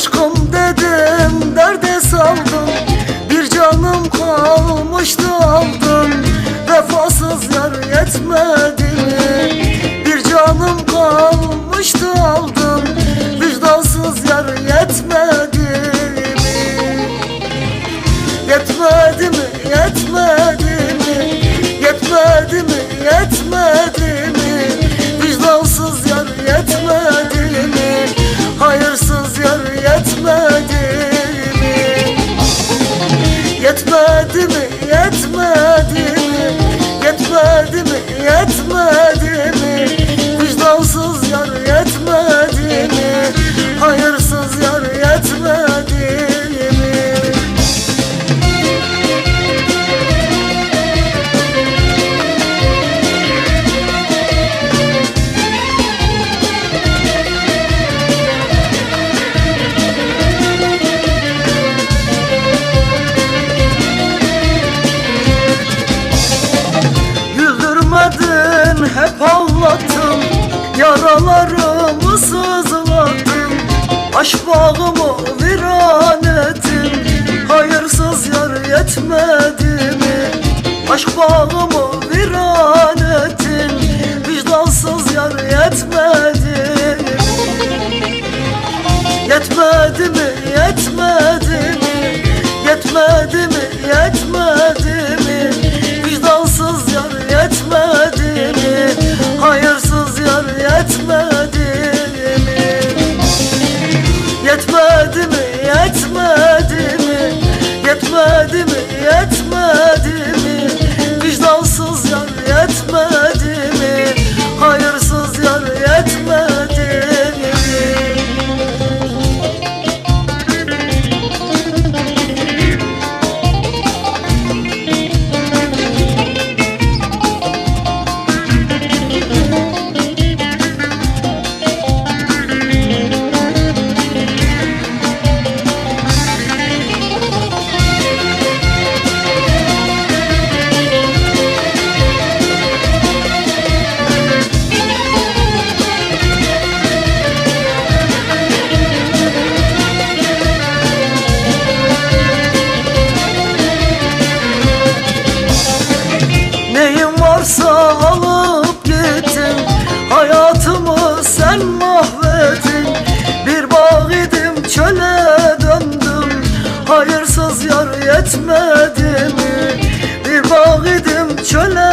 Aşkım dedim derde saldım Bir canım kalmıştı aldım Vefasız yar yetmez. hep ağlattın Yaralarımı sızlattın Aşk bağımı viran ettin Hayırsız yar yetmedi mi? Aşk bağımı viran ettin Vicdansız yar yetmedi yatma etmedi mi? Bir bağ idim çöle